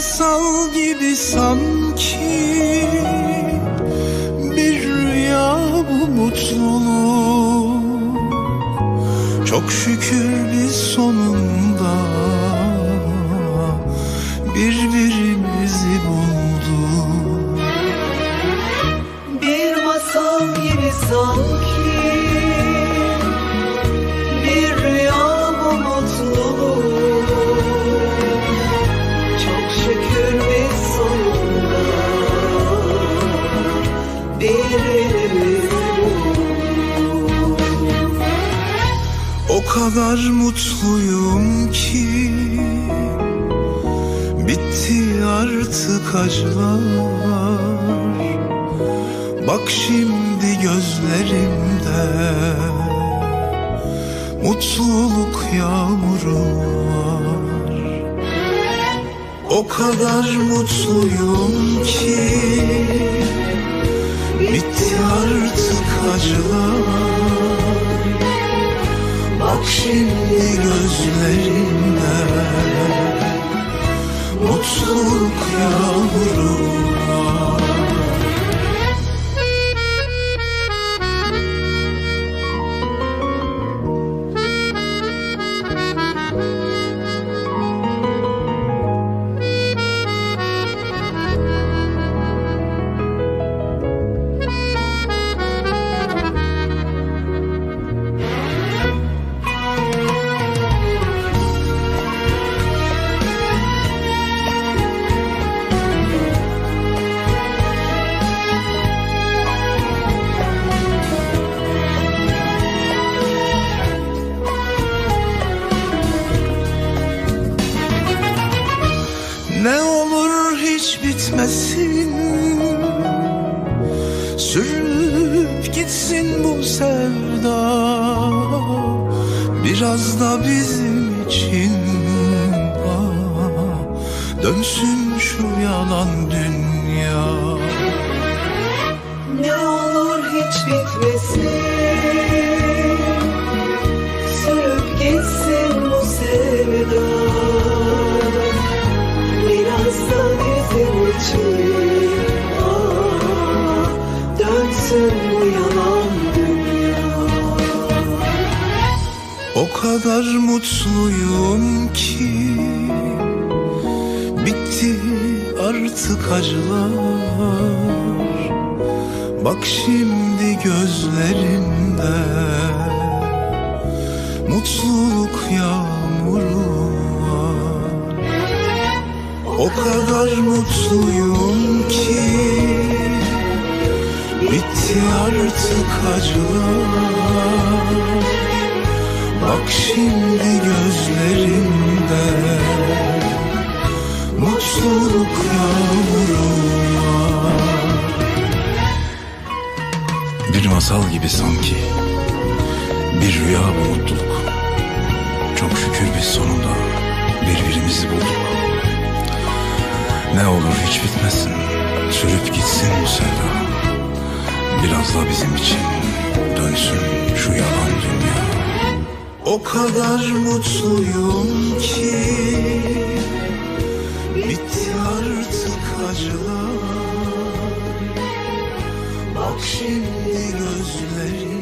masal gibi sanki. Bir rüya bu mutluluk Çok şükür biz sonunda Birbirimizi bulduk. Bir masal gibi sanki kadar mutluyum ki. Bitti artık acılar. Bak şimdi gözlerimde Mutluluk yağmuru var. O kadar mutluyum ki gözlerimde Mutluluk yağmuru Ne olur hiç bitmesin. Sürüp gitsin bu sevda. Biraz da bizim için. Ah, Dönsün şu yalan dünya. Ne olur hiç bitmesin Dönsün bu yalan dünya O kadar mutluyum ki Bitti artık acılar. Bak şimdi gözlerimde Mutluluk yağmuru O kadar mutluyum ki. Bitti artık acılar. Bak şimdi gözlerimde Mutluluk yağmuru Bir masal gibi sanki Bir rüya bu mutluluk. Çok şükür biz sonunda Birbirimizi bulduk Ne olur hiç bitmesin. Sürüp gitsin bu sevda. Biraz da bizim için Dönsün şu yalan dünya. O kadar mutluyum ki Bitti artık acılar. Bak şimdi gözlerim